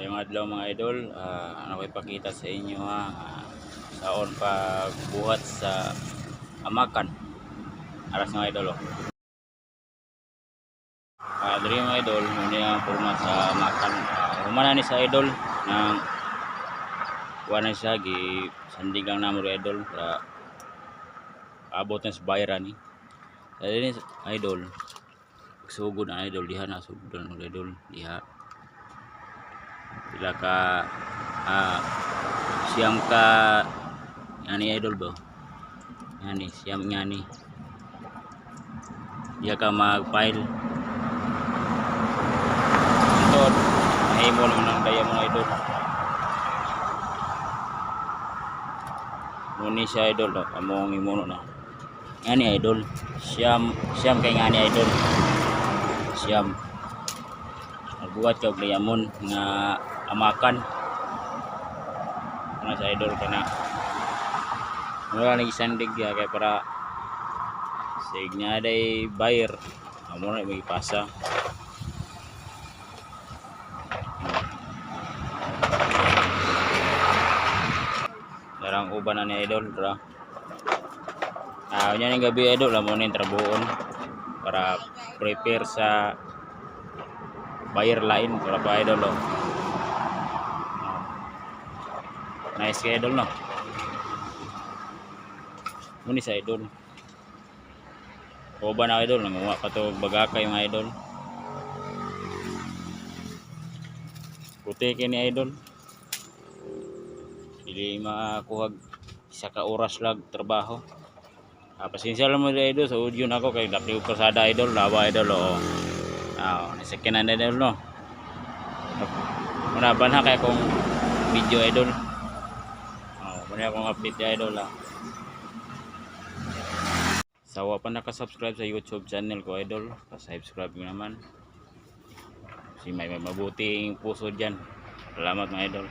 Ngayong adlaw mga idol, ah, ano ko ipakita sa inyo ha, ah, saon pagbuhat sa amakan. Aras mga idol oh. Ah, diri mga idol, muna yung forma sa amakan. Ah, humana ni sa idol ng kuha na siya, gi sandig lang namo idol para abot na sa bayaran ni. Sa diri idol, sugod na idol diha na sugod na idol diha pila ka ah, siyam ka yani idol ba yani siyam yani diya ka mag-file ito mahimo naman ang daya mga idol muni siya idol no? among imuno na. Ngani idol siyam siyam kay ngani idol siyam nagbuhat ka og layamon nga Ah, amakan saya idol karena mulai lagi sanding ya kayak para sehingga ada bayar. Namun lagi bagi pasang. Sekarang ubanannya ni idol awalnya ah ini gak gabi idol lah mau terbun para prepare sa bayar lain kalau pa idol lo. Nice ka idol no. Muni sa idol. O ba na idol nanguha pa to bagaka yung idol. Puti kini idol. Dili makakuha isa ka oras lag trabaho. Ah, pasensya lang mo idol sa audio na ako kay dapli ko kasada idol, lawa idol oh. Ah, nasa kinan na idol no. Muna ba na kay kung video idol. Muna akong update ya, idol ah. Sawa pa naka-subscribe sa YouTube channel ko idol, pa-subscribe mo naman. Si may, may mabuting puso diyan. Salamat mga idol.